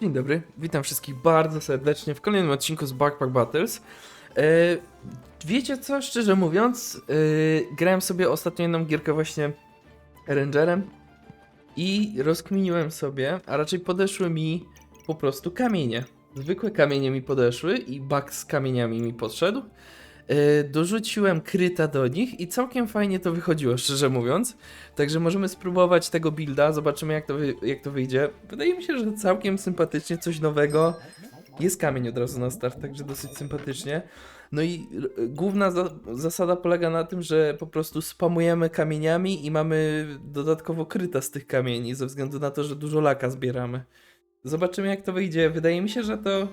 Dzień dobry, witam wszystkich bardzo serdecznie w kolejnym odcinku z Backpack Battles. E, wiecie co, szczerze mówiąc, e, grałem sobie ostatnio jedną gierkę właśnie Rangerem i rozkminiłem sobie, a raczej podeszły mi po prostu kamienie. Zwykłe kamienie mi podeszły i bug z kamieniami mi podszedł. E, dorzuciłem kryta do nich i całkiem fajnie to wychodziło, szczerze mówiąc. Także możemy spróbować tego builda, zobaczymy jak to, jak to wyjdzie. Wydaje mi się, że całkiem sympatycznie, coś nowego. Jest kamień od razu na start, także dosyć sympatycznie. No i główna za zasada polega na tym, że po prostu spamujemy kamieniami i mamy dodatkowo kryta z tych kamieni, ze względu na to, że dużo laka zbieramy. Zobaczymy jak to wyjdzie. Wydaje mi się, że to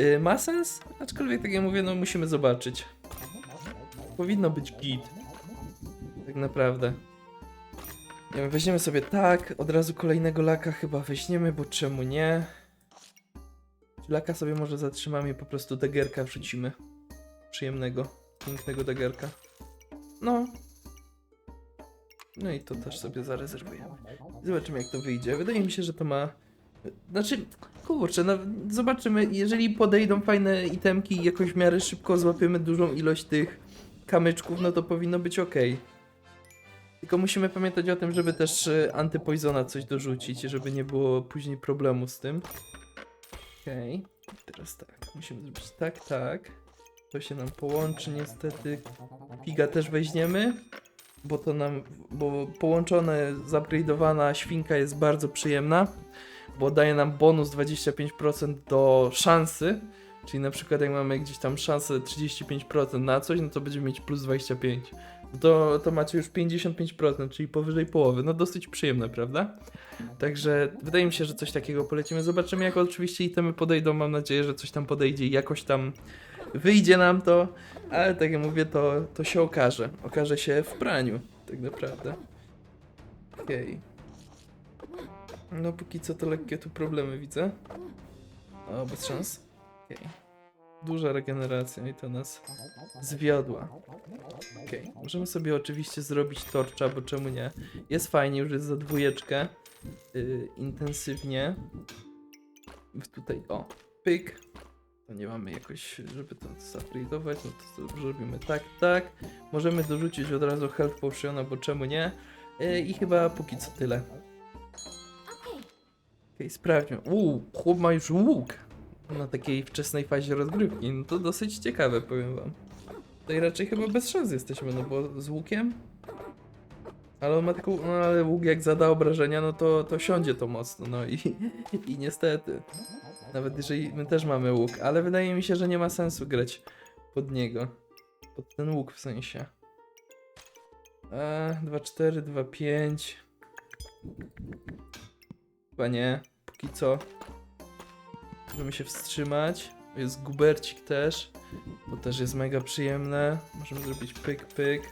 y, ma sens, aczkolwiek tak jak mówię, no musimy zobaczyć. Powinno być git. Tak naprawdę. Nie wiem, weźmiemy sobie tak, od razu kolejnego laka chyba weźmiemy, bo czemu nie? Laka sobie może zatrzymamy i po prostu dagerka wrzucimy. Przyjemnego, pięknego dagerka. No. No i to też sobie zarezerwujemy. Zobaczymy jak to wyjdzie. Wydaje mi się, że to ma... Znaczy, kurczę, no zobaczymy. Jeżeli podejdą fajne itemki i jakoś w miarę szybko złapiemy dużą ilość tych kamyczków, no to powinno być ok. Tylko musimy pamiętać o tym, żeby też e, antypoizona coś dorzucić, żeby nie było później problemu z tym. Okej, teraz tak, musimy zrobić tak, tak. To się nam połączy niestety. Figa też weźmiemy, bo to nam, bo połączone, zupgrade'owana świnka jest bardzo przyjemna, bo daje nam bonus 25% do szansy, czyli na przykład jak mamy gdzieś tam szansę 35% na coś, no to będziemy mieć plus 25 to, to macie już 55%, czyli powyżej połowy. No dosyć przyjemne, prawda? Także wydaje mi się, że coś takiego polecimy. Zobaczymy, jak oczywiście itemy podejdą. Mam nadzieję, że coś tam podejdzie i jakoś tam wyjdzie nam to. Ale tak jak mówię, to, to się okaże. Okaże się w praniu, tak naprawdę. Okej. No póki co to lekkie tu problemy widzę. O, bez szans. Okej. Duża regeneracja i to nas zwiodła. Okej, możemy sobie oczywiście zrobić torcza, bo czemu nie? Jest fajnie, już jest za dwójeczkę. Yy, intensywnie. Tutaj, o, pyk. To nie mamy jakoś, żeby to zupgrade'ować, no to, zrobimy tak, tak. Możemy dorzucić od razu health potiona, bo czemu nie? Yy, I chyba póki co tyle. Okej, sprawdźmy. Uuu, chłop ma już łuk na takiej wczesnej fazie rozgrywki. No to dosyć ciekawe, powiem wam. Tutaj raczej chyba bez szans jesteśmy, no bo z łukiem. Ale on ma taką, no ale łuk jak zada obrażenia, no to, to siądzie to mocno, no i, i niestety. Nawet jeżeli my też mamy łuk, ale wydaje mi się, że nie ma sensu grać pod niego. Pod ten łuk w sensie. Eee, 2-4, 2-5. Chyba nie, póki co. Możemy się wstrzymać. Jest gubercik też. To też jest mega przyjemne. Możemy zrobić pyk, pyk.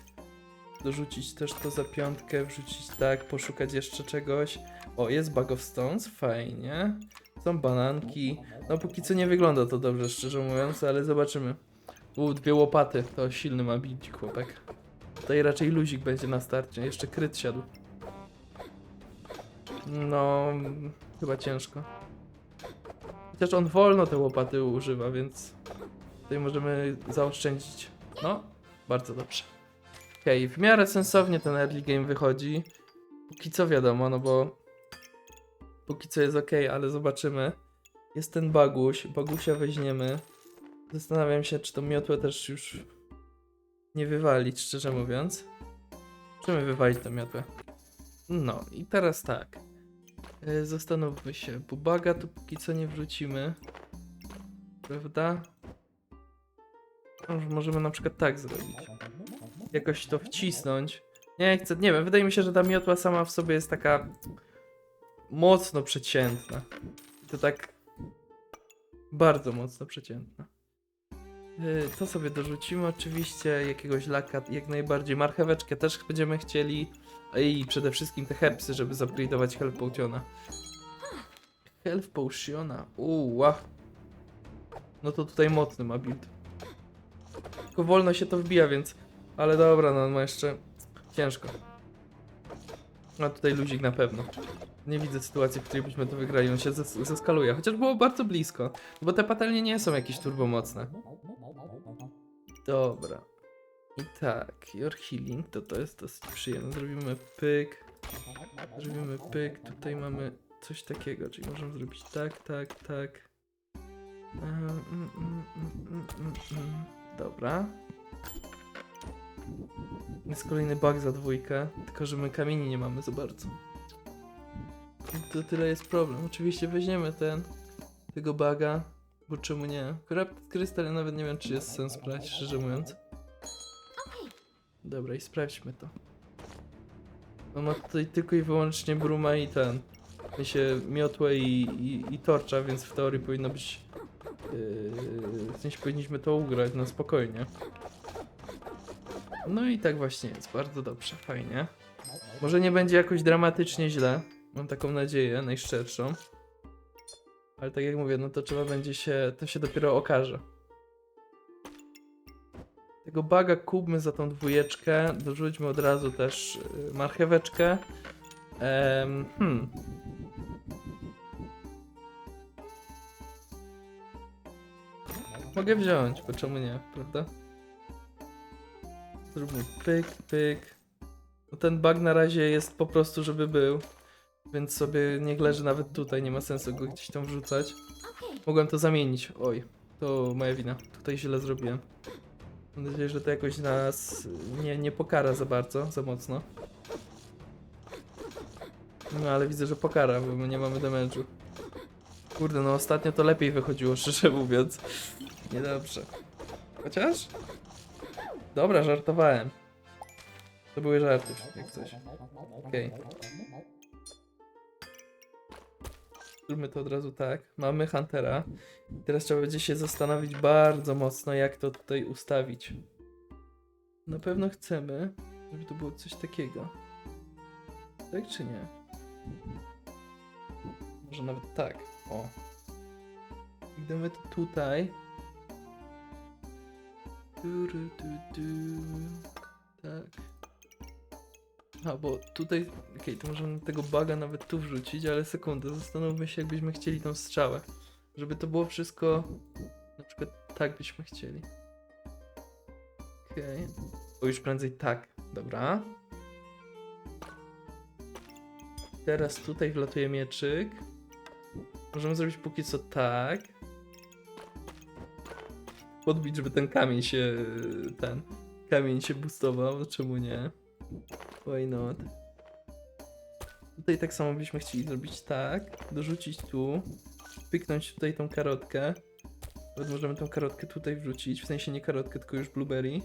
Dorzucić też to za piątkę, wrzucić tak, poszukać jeszcze czegoś. O, jest Bag of Stones, fajnie. Są bananki. No póki co nie wygląda to dobrze, szczerze mówiąc, ale zobaczymy. U, dwie łopaty, to silny ma bić chłopak. Tutaj raczej luzik będzie na starcie, jeszcze kryt siadł. No, chyba ciężko. Chociaż on wolno te łopaty używa, więc tutaj możemy zaoszczędzić. No, bardzo dobrze. Okej, w miarę sensownie ten early game wychodzi. Póki co wiadomo, no bo póki co jest ok, ale zobaczymy. Jest ten baguś, bagusia weźmiemy. Zastanawiam się, czy tą miotłę też już nie wywalić, szczerze mówiąc. Chcemy wywalić tę miotłę. No i teraz tak. E, Zastanówmy się, bo baga to póki co nie wrzucimy. Prawda? Może- Możemy na przykład tak zrobić. Jakoś to wcisnąć. Nie chcę, nie wiem, wydaje mi się, że ta miotła sama w sobie jest taka mocno przeciętna. To tak bardzo mocno przeciętna. Yy, To sobie dorzucimy oczywiście, jakiegoś laka jak najbardziej. Marcheweczkę też będziemy chcieli. I przede wszystkim te herbsy, żeby zupgrade'ować Health Potiona. Health Potiona, uła. No to tutaj mocny ma build. Tylko wolno się to wbija, więc... Ale dobra, no ma jeszcze... Ciężko. A tutaj luzik na pewno. Nie widzę sytuacji, w której byśmy to wygrali. On się zes- zeskaluje. Chociaż było bardzo blisko. Bo te patelnie nie są jakieś turbomocne. Dobra. I tak, your healing, to to jest dosyć przyjemne. Zrobimy pyk. Zrobimy pyk. Tutaj mamy coś takiego, czyli możemy zrobić tak, tak, tak. Mm, mm, mm. Dobra. Jest kolejny bug za dwójkę, tylko że my kamieni nie mamy za bardzo. To tyle jest problem. Oczywiście weźmiemy ten, tego buga, bo czemu nie? Rapid Crystal nawet nie wiem czy jest sens brać, szczerze mówiąc. Dobra i sprawdźmy to. On ma tutaj tylko i wyłącznie bruma i ten. W sensie miotłę i, i, i torcza, więc w teorii powinno być... Yy, w sensie powinniśmy to ugrać, no spokojnie. No i tak właśnie jest, bardzo dobrze, fajnie. Może nie będzie jakoś dramatycznie źle, mam taką nadzieję, najszczerszą. Ale tak jak mówię, no to trzeba będzie się, to się dopiero okaże. Tego baga kupmy za tą dwójeczkę, dorzućmy od razu też y, marcheweczkę. Hmm. Mogę wziąć, bo czemu nie, prawda? Zróbmy pyk, pyk. No ten bug na razie jest po prostu, żeby był. Więc sobie niech leży nawet tutaj, nie ma sensu go gdzieś tam wrzucać. Mogłem to zamienić. Oj, to moja wina. Tutaj źle zrobiłem. Mam nadzieję, że to jakoś nas nie, nie pokara za bardzo, za mocno. No ale widzę, że pokara, bo my nie mamy damage'u. Kurde, no ostatnio to lepiej wychodziło, szczerze mówiąc. Niedobrze. Chociaż? Dobra, żartowałem. To były żarty, jak coś. Okej. Zróbmy to od razu tak. Mamy Huntera. Teraz trzeba będzie się zastanowić bardzo mocno, jak to tutaj ustawić. Na pewno chcemy, żeby to było coś takiego. Tak czy nie? Może nawet tak. O. To tutaj. Tu, ru, tu, tu. Tak. A, bo tutaj, okej, to możemy tego baga nawet tu wrzucić, ale sekundę, zastanówmy się, jakbyśmy chcieli tą strzałę. Żeby to było wszystko, na przykład tak byśmy chcieli. Okej, o już prędzej tak, dobra. Teraz tutaj wlatuje mieczyk. Możemy zrobić póki co tak. Podbić, żeby ten kamień się, ten, kamień się boostował, czemu nie? Why not? Tutaj tak samo byśmy chcieli zrobić tak, dorzucić tu, pyknąć tutaj tą karotkę. Nawet możemy tą karotkę tutaj wrzucić, w sensie nie karotkę, tylko już blueberry.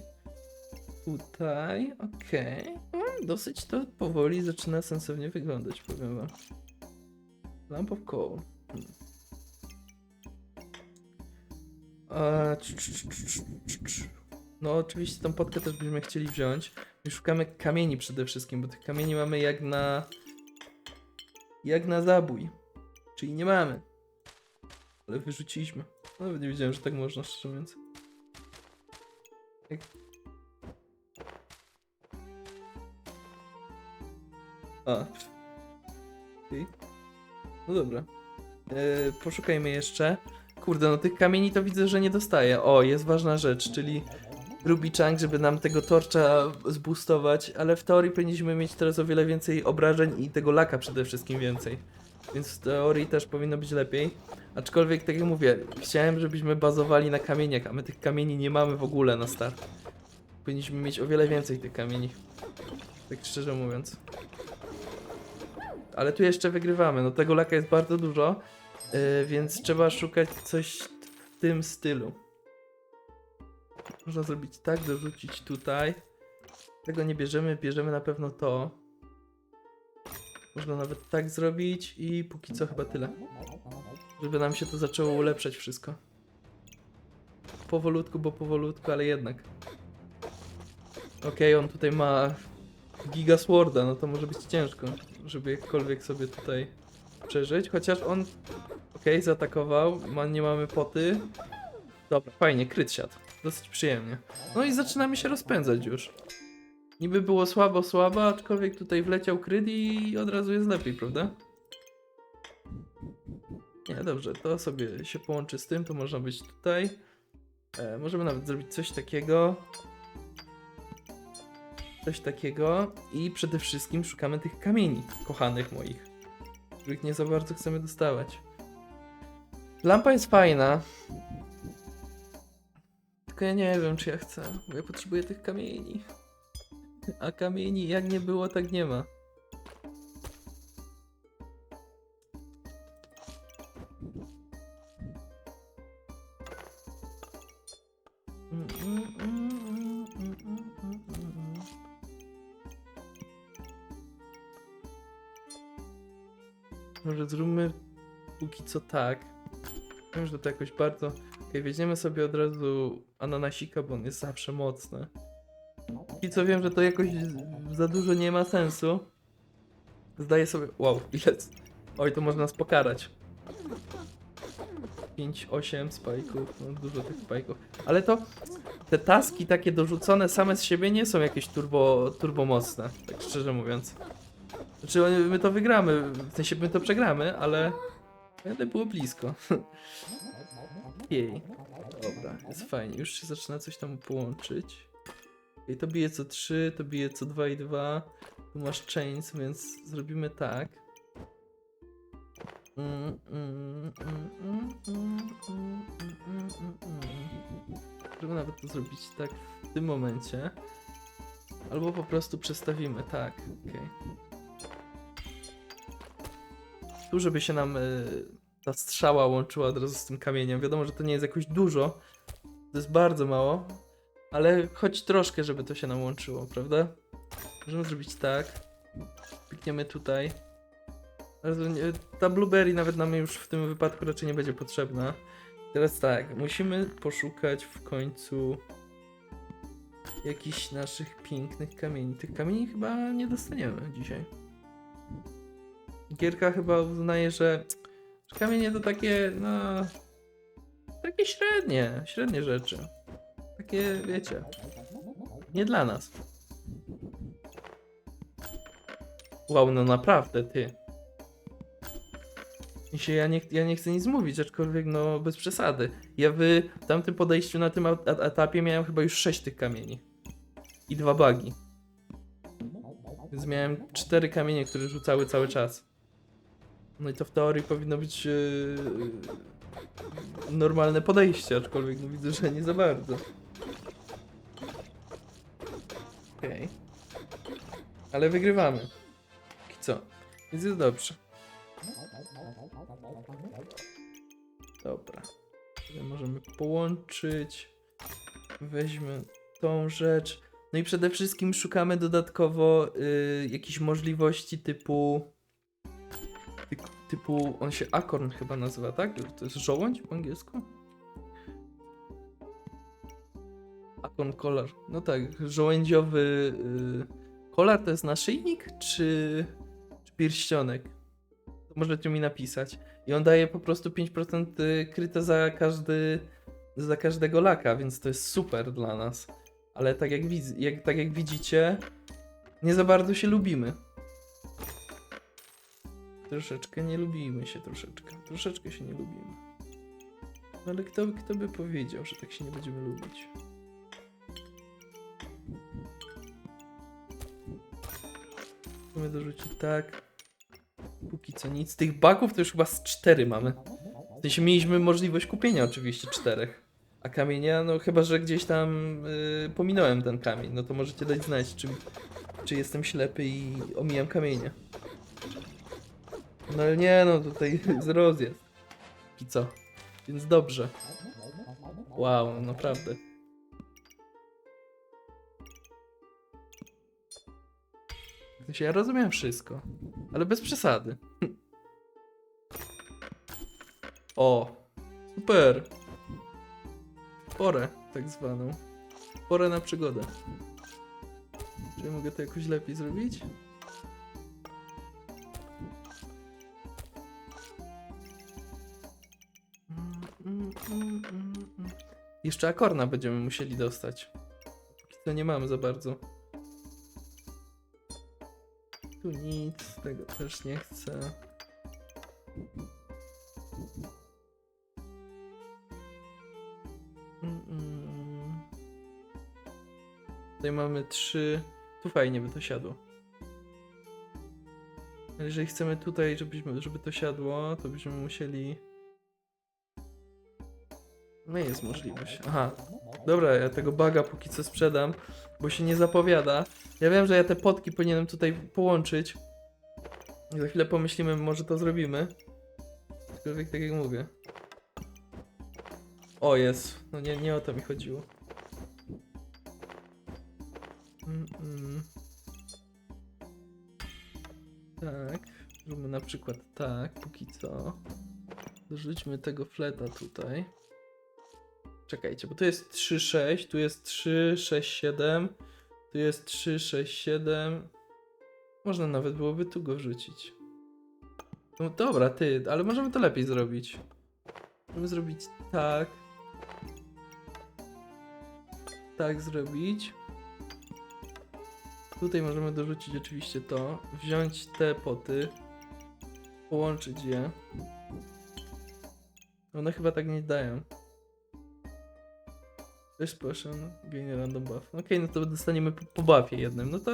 Tutaj, okej. No, Dosyć to powoli zaczyna sensownie wyglądać, powiem wam. Lamp of coal. Hmm. No oczywiście tą potkę też byśmy chcieli wziąć. I szukamy kamieni przede wszystkim, bo tych kamieni mamy jak na... Jak na zabój. Czyli nie mamy. Ale wyrzuciliśmy. Nawet nie wiedziałem, że tak można, szczerze mówiąc. Jak... A. Okej. No dobra. E, poszukajmy jeszcze. Kurde, no tych kamieni to widzę, że nie dostaję. O, jest ważna rzecz, czyli Ruby Chunk, żeby nam tego torcza zboostować, ale w teorii powinniśmy mieć teraz o wiele więcej obrażeń i tego laka przede wszystkim więcej. Więc w teorii też powinno być lepiej. Aczkolwiek, tak jak mówię, chciałem, żebyśmy bazowali na kamieniach, a my tych kamieni nie mamy w ogóle na start. Powinniśmy mieć o wiele więcej tych kamieni. Tak szczerze mówiąc. Ale tu jeszcze wygrywamy, no tego laka jest bardzo dużo, yy, więc trzeba szukać coś w tym stylu. Można zrobić tak, dorzucić tutaj. Tego nie bierzemy, bierzemy na pewno to. Można nawet tak zrobić i póki co chyba tyle. Żeby nam się to zaczęło ulepszać wszystko. Powolutku, bo powolutku, ale jednak. Okej, on tutaj ma Giga Sworda, no to może być ciężko, żeby jakkolwiek sobie tutaj przeżyć. Chociaż on, okej, zaatakował, ma, nie mamy poty. Dobra, fajnie, kryt siadł. Dosyć przyjemnie. No i zaczynamy się rozpędzać już. Niby było słabo, słabo, aczkolwiek tutaj wleciał kryt i od razu jest lepiej, prawda? Nie, dobrze, to sobie się połączy z tym, to można być tutaj. E, możemy nawet zrobić coś takiego. Coś takiego i przede wszystkim szukamy tych kamieni kochanych moich, których nie za bardzo chcemy dostawać. Lampa jest fajna. Tylko ja nie wiem, czy ja chcę, bo ja potrzebuję tych kamieni. A kamieni jak nie było, tak nie ma. Może zróbmy póki co tak. Wiem, że to jakoś bardzo... Okej, weźmiemy sobie od razu ananasika, bo on jest zawsze mocny. I co wiem, że to jakoś za dużo nie ma sensu. Zdaję sobie. Wow, ile. Oj, to można nas pokarać. 5, 8 spajków, no dużo tych spajków. Ale to te taski takie dorzucone same z siebie nie są jakieś turbo, turbo mocne, tak szczerze mówiąc. Znaczy my to wygramy, w sensie my to przegramy, ale ale było blisko. Jej. Dobra, jest fajnie. Już się zaczyna coś tam połączyć. I to bije co 3, to bije co 2 i 2. Tu masz chains, więc zrobimy tak. Mm, mm, mm, żeby nawet to zrobić tak w tym momencie. Albo po prostu przestawimy, tak. Okay. Tu, żeby się nam. Y ta strzała łączyła od razu z tym kamieniem. Wiadomo, że to nie jest jakoś dużo. To jest bardzo mało. Ale choć troszkę, żeby to się nam łączyło, prawda? Możemy zrobić tak. Pikniemy tutaj. Ta blueberry nawet nam już w tym wypadku raczej nie będzie potrzebna. Teraz tak, musimy poszukać w końcu jakichś naszych pięknych kamieni. Tych kamieni chyba nie dostaniemy dzisiaj. Gierka chyba uznaje, że kamienie to takie, no... Takie średnie, średnie rzeczy. Takie, wiecie, nie dla nas. Wow, no naprawdę, ty. I się ja nie, ja nie chcę nic mówić, aczkolwiek no bez przesady. Ja w tamtym podejściu na tym etapie miałem chyba już 6 tych kamieni. I dwa bagi. Więc miałem cztery kamienie, które rzucały cały czas. No i to w teorii powinno być yy, normalne podejście, aczkolwiek no widzę, że nie za bardzo. Okej. Ale wygrywamy. I co? Więc jest dobrze. Dobra. Tutaj możemy połączyć. Weźmy tą rzecz. No i przede wszystkim szukamy dodatkowo y, jakichś możliwości typu. Ty- Typu. On się akorn chyba nazywa, tak? To jest żołądź po angielsku? Akorn kolar. No tak, żołędziowy. Y, kolar to jest naszyjnik, czy, czy pierścionek? To możecie mi napisać. I on daje po prostu 5% kryte za każdy. za każdego laka, więc to jest super dla nas. Ale tak jak, jak, tak jak widzicie, nie za bardzo się lubimy. Troszeczkę nie lubimy się, troszeczkę. Troszeczkę się nie lubimy. No ale kto, kto by powiedział, że tak się nie będziemy lubić? Możemy dorzucić tak. Póki co nic. Tych bugów to już chyba z cztery mamy. W sensie mieliśmy możliwość kupienia oczywiście czterech. A kamienia, no chyba, że gdzieś tam y, pominąłem ten kamień. No to możecie dać znać, czy, czy jestem ślepy i omijam kamienie. No ale nie, no tutaj z rozjazd. I co? Więc dobrze. Wow, no naprawdę. Ja rozumiem wszystko, ale bez przesady. O, super. Porę, tak zwaną. Porę na przygodę. Czy mogę to jakoś lepiej zrobić? Jeszcze akorna będziemy musieli dostać. Póki nie mamy za bardzo. Tu nic, tego też nie chcę. Tutaj mamy trzy. Tu fajnie by to siadło. Jeżeli chcemy tutaj, żebyśmy, żeby to siadło, to byśmy musieli. No jest możliwość. Aha. Dobra, ja tego baga póki co sprzedam, bo się nie zapowiada. Ja wiem, że ja te potki powinienem tutaj połączyć. Za chwilę pomyślimy, może to zrobimy. Aczkolwiek tak jak mówię. O, jest. No nie, nie o to mi chodziło. Mm-mm. Tak. Zróbmy na przykład tak, póki co. Dorzućmy tego fleta tutaj. Czekajcie, bo tu jest 3, 6, tu jest 3, 6, 7, tu jest 3, 6, 7. Można nawet byłoby tu go wrzucić. No dobra, ty, ale możemy to lepiej zrobić. Możemy zrobić tak. Tak zrobić. Tutaj możemy dorzucić oczywiście to. Wziąć te poty. Połączyć je. One chyba tak nie dają. Też potion, gain random buff. Okej, no to dostaniemy po, po buffie jednym. No to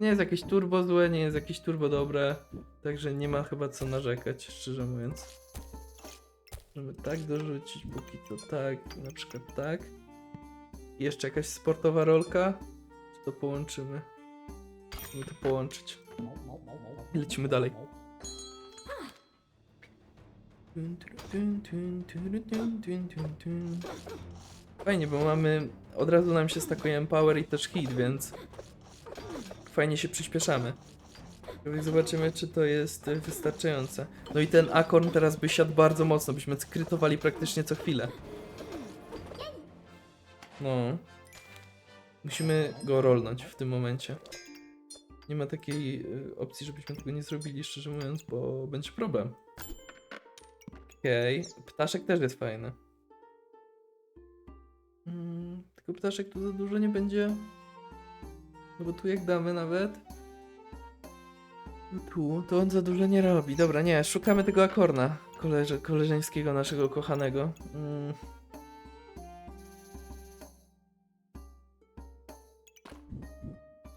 nie jest jakieś turbo złe, nie jest jakieś turbo dobre. Także nie ma chyba co narzekać, szczerze mówiąc. Możemy tak dorzucić, póki to tak, na przykład tak. I jeszcze jakaś sportowa rolka. To połączymy? Musimy to połączyć. I lecimy dalej. Tun, tun, tun, tun, tun, tun, tun, tun. Fajnie, bo mamy. Od razu nam się stakuje power i też hit, więc fajnie się przyspieszamy. Zobaczymy, czy to jest y, wystarczające. No i ten akorn teraz by siadł bardzo mocno, byśmy skrytowali praktycznie co chwilę. No. Musimy go rolnąć w tym momencie. Nie ma takiej y, opcji, żebyśmy tego nie zrobili, szczerze mówiąc, bo będzie problem. Okej, ptaszek też jest fajny. Mm, tylko ptaszek tu za dużo nie będzie. No bo tu jak damy nawet. Tu, to on za dużo nie robi. Dobra, nie, szukamy tego akorna. Koleże, koleżeńskiego naszego kochanego. Mm.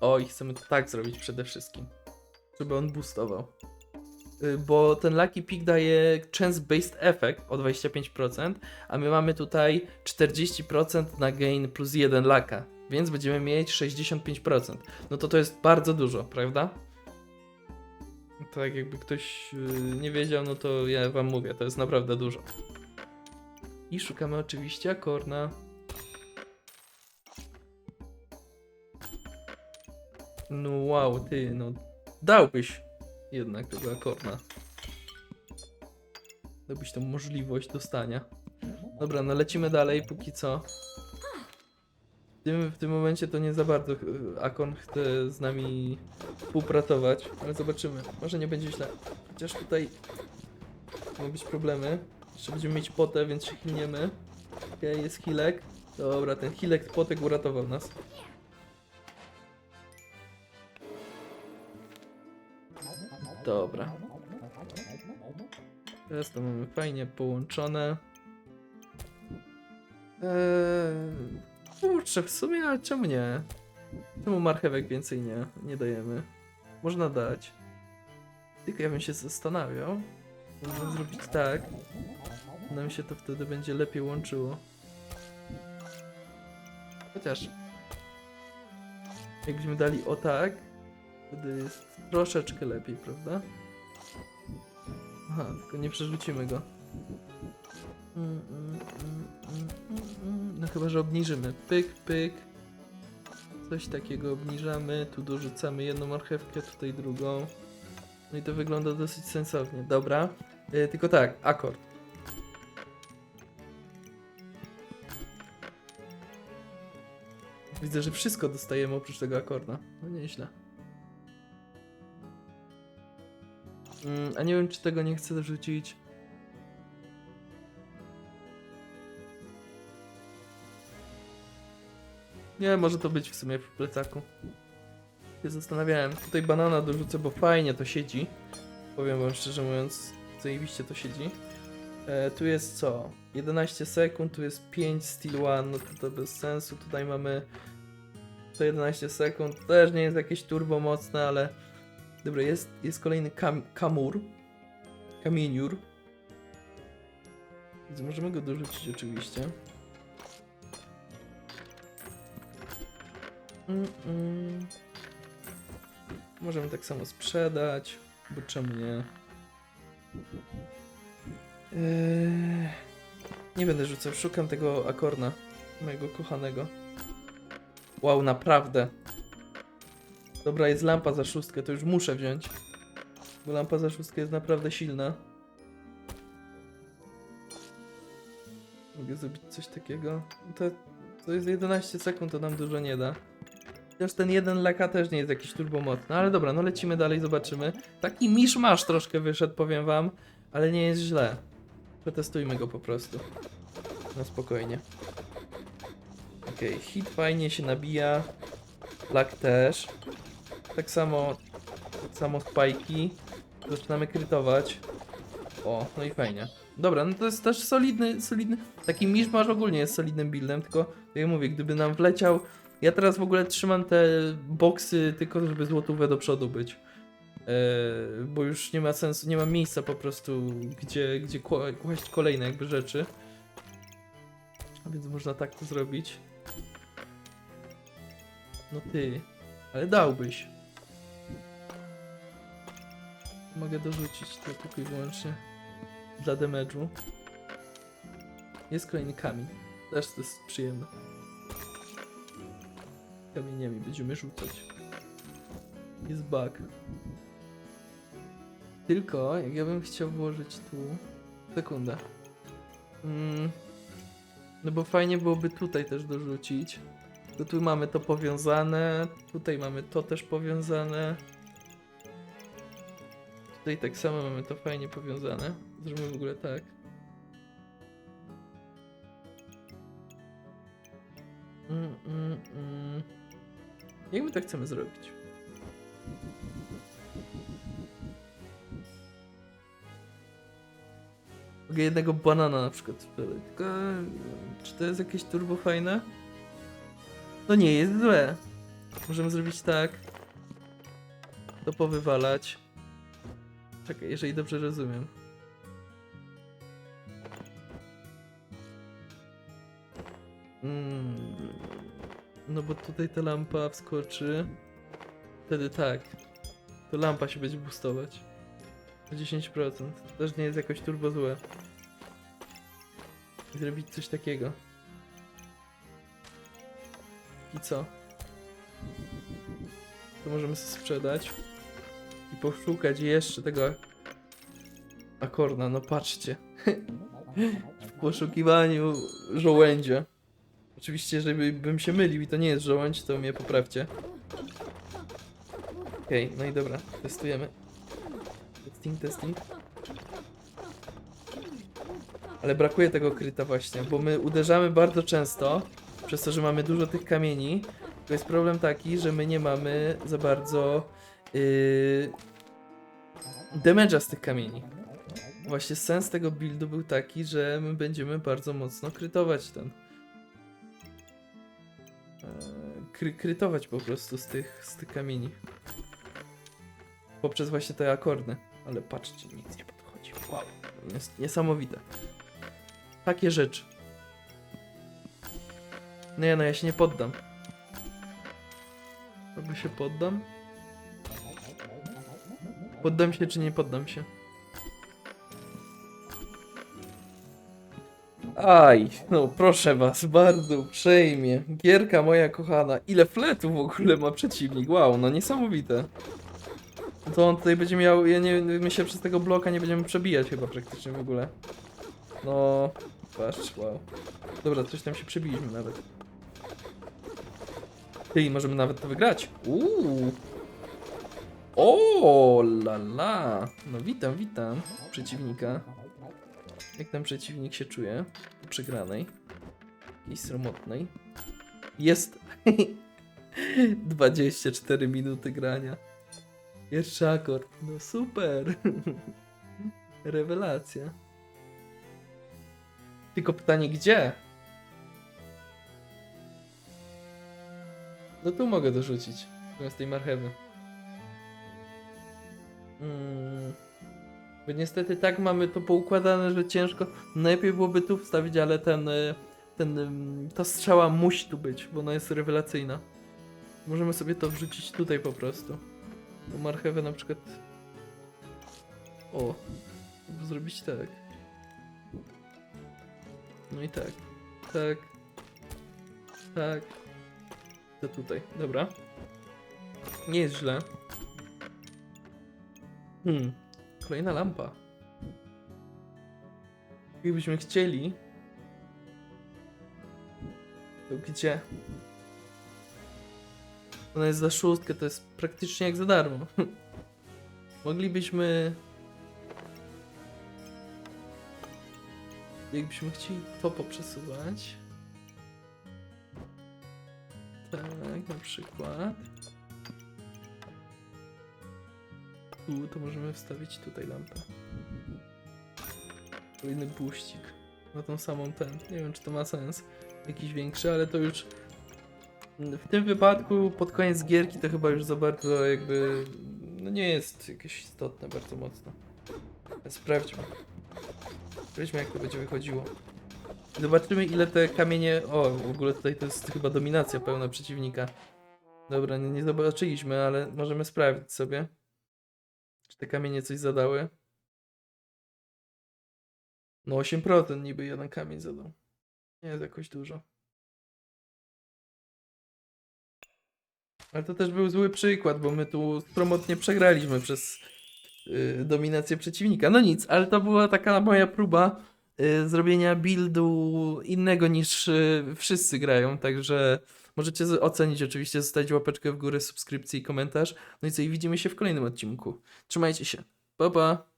O, i chcemy to tak zrobić przede wszystkim. Żeby on boostował. Y, Bo ten Lucky Peak daje chance based effect o 25%, a my mamy tutaj 40% na gain plus 1 laka, więc będziemy mieć 65%. No to to jest bardzo dużo, prawda? Tak jakby ktoś yy, nie wiedział, no to ja wam mówię, to jest naprawdę dużo. I szukamy oczywiście akorna. No wow, ty, no dałbyś jednak tego akorna. Dałbyś tą możliwość dostania. Dobra, no lecimy dalej, póki co. W tym, w tym momencie to nie za bardzo y, Akon chce z nami współpracować, ale zobaczymy. Może nie będzie źle. Chociaż tutaj mogą być problemy. Jeszcze będziemy mieć potę, więc się hilniemy. Okej, jest hilek. Dobra, ten hilek potek uratował nas. Dobra. Teraz to mamy fajnie połączone. Eee, kurczę, w sumie, ale czemu nie? Czemu marchewek więcej nie, nie dajemy? Można dać. Tylko ja bym się zastanawiał. Można zrobić tak. Nam się to wtedy będzie lepiej łączyło. Chociaż... Jakbyśmy dali o tak, wtedy jest troszeczkę lepiej, prawda? Aha, tylko nie przerzucimy go. Mm, mm, mm. No chyba, że obniżymy. Pyk, pyk. Coś takiego obniżamy. Tu dorzucamy jedną marchewkę, tutaj drugą. No i to wygląda dosyć sensownie. Dobra. E, tylko tak, akord. Widzę, że wszystko dostajemy oprócz tego akorda. No nieźle. Mm, a nie wiem, czy tego nie chcę dorzucić. Nie, może to być w sumie w plecaku. się zastanawiałem. Tutaj banana dorzucę, bo fajnie to siedzi. Powiem wam szczerze mówiąc, zajebiście to siedzi. E, tu jest co? 11 sekund, tu jest 5 Steel One, no to, to bez sensu. Tutaj mamy 111 sekund, też nie jest jakieś turbo mocne, ale dobra, jest, jest kolejny kam kamur. Kamieniur. Więc możemy go dorzucić oczywiście. Mm, mm. Możemy tak samo sprzedać, bo czemu nie? Eee, nie będę rzucał, szukam tego akorna, mojego kochanego. Wow, naprawdę. Dobra, jest lampa za szóstkę, to już muszę wziąć. Bo lampa za szóstkę jest naprawdę silna. Mogę zrobić coś takiego. To, to jest 11 sekund, to nam dużo nie da. Chociaż ten jeden leka też nie jest jakiś turbomocny, ale dobra, no lecimy dalej, zobaczymy. Taki misz-masz troszkę wyszedł, powiem wam, ale nie jest źle. Przetestujmy go po prostu. Na spokojnie. Okej, hit fajnie się nabija. Lak też. Tak samo, tak samo spajki. Zaczynamy krytować. O, no i fajnie. Dobra, no to jest też solidny, solidny. Taki miszmasz ogólnie jest solidnym buildem, tylko tak jak mówię, gdyby nam wleciał. Ja teraz w ogóle trzymam te boksy tylko, żeby złotówę do przodu być. Eee, bo już nie ma sensu, nie ma miejsca po prostu, gdzie, gdzie kła- kłaść kolejne jakby rzeczy. A więc można tak to zrobić. No ty, ale dałbyś. Mogę dorzucić to tylko i wyłącznie dla damage'u. Jest kolejny kamień. Też to jest przyjemne. Kamieniami będziemy rzucać. Jest bug. Tylko, jak ja bym chciał włożyć tu... Sekundę. Mm. No bo fajnie byłoby tutaj też dorzucić. To tu mamy to powiązane, tutaj mamy to też powiązane. Tutaj tak samo mamy to fajnie powiązane. Zrobimy w ogóle tak. Mm, mm, mm. Jak my to chcemy zrobić? Mogę jednego banana na przykład sprzedać, tylko czy to jest jakieś turbo fajne? No nie jest złe. Możemy zrobić tak. To powywalać. Czekaj, jeżeli dobrze rozumiem. Mm, no bo tutaj ta lampa wskoczy. Wtedy tak. To lampa się będzie boostować. O 10%. To też nie jest jakoś turbo złe. Zrobić coś takiego. I co? To możemy sprzedać. Poszukać jeszcze tego akorna, no patrzcie. w poszukiwaniu żołędzia. Oczywiście, jeżeli bym się mylił i to nie jest żołędź, to mnie poprawcie. Okej, no i dobra, testujemy. Testing, testing. Ale brakuje tego kryta właśnie, bo my uderzamy bardzo często, przez to, że mamy dużo tych kamieni. To jest problem taki, że my nie mamy za bardzo yy, damage'a z tych kamieni. Właśnie sens tego buildu był taki, że my będziemy bardzo mocno krytować ten. Eee, Kry, krytować po prostu z tych, z tych kamieni. Poprzez właśnie te akordy. Ale patrzcie, nic nie podchodzi. Wow, jest niesamowite. Takie rzeczy. Nie no, ja się nie poddam. Albo się poddam? Poddam się czy nie poddam się? Aj, no proszę was, bardzo uprzejmie. Gierka moja kochana. Ile fletu w ogóle ma przeciwnik? Wow, no niesamowite. To on tutaj będzie miał, ja nie my się przez tego bloka nie będziemy przebijać chyba praktycznie w ogóle. No, patrz, wow. Dobra, coś tam się przebiliśmy nawet. Ty, możemy nawet to wygrać. Uuu. O, la la. No witam, witam przeciwnika. Jak ten przeciwnik się czuje przegranej? Jakiejś sromotnej. Jest. 24 minuty grania. Pierwszy akord. No super. Rewelacja. Tylko pytanie, gdzie? No tu mogę dorzucić. Zamiast tej marchewy. Mm. Bo niestety tak mamy to poukładane, że ciężko. Najlepiej byłoby tu wstawić, ale ten, y, ten, ta strzała musi tu być, bo ona jest rewelacyjna. Możemy sobie to wrzucić tutaj po prostu. Tą marchewę na przykład. O, zrobić tak. No i tak, tak, tak. To tutaj, dobra. Nie jest źle. Hmm, kolejna lampa. Gdybyśmy chcieli. To gdzie? Ona jest za szóstkę, to jest praktycznie jak za darmo. Moglibyśmy. Jakbyśmy chcieli to poprzesuwać. Tak, na przykład. Tu to możemy wstawić tutaj lampę. Kolejny buścik. Na tą samą ten. Nie wiem, czy to ma sens. Jakiś większy, ale to już. W tym wypadku pod koniec gierki to chyba już za bardzo jakby. No nie jest jakieś istotne bardzo mocno. Sprawdźmy. Sprawdźmy jak to będzie wychodziło. Zobaczymy ile te kamienie... O, w ogóle tutaj to jest chyba dominacja pełna przeciwnika. Dobra, nie, nie zobaczyliśmy, ale możemy sprawdzić sobie. Czy te kamienie coś zadały? No 8% niby jeden kamień zadał. Nie jest jakoś dużo. Ale to też był zły przykład, bo my tu promotnie przegraliśmy przez y, dominację przeciwnika. No nic, ale to była taka moja próba y, zrobienia buildu innego niż y, wszyscy grają, także możecie ocenić oczywiście, zostawić łapeczkę w górę, subskrypcję i komentarz. No i co, i widzimy się w kolejnym odcinku. Trzymajcie się. Pa, pa!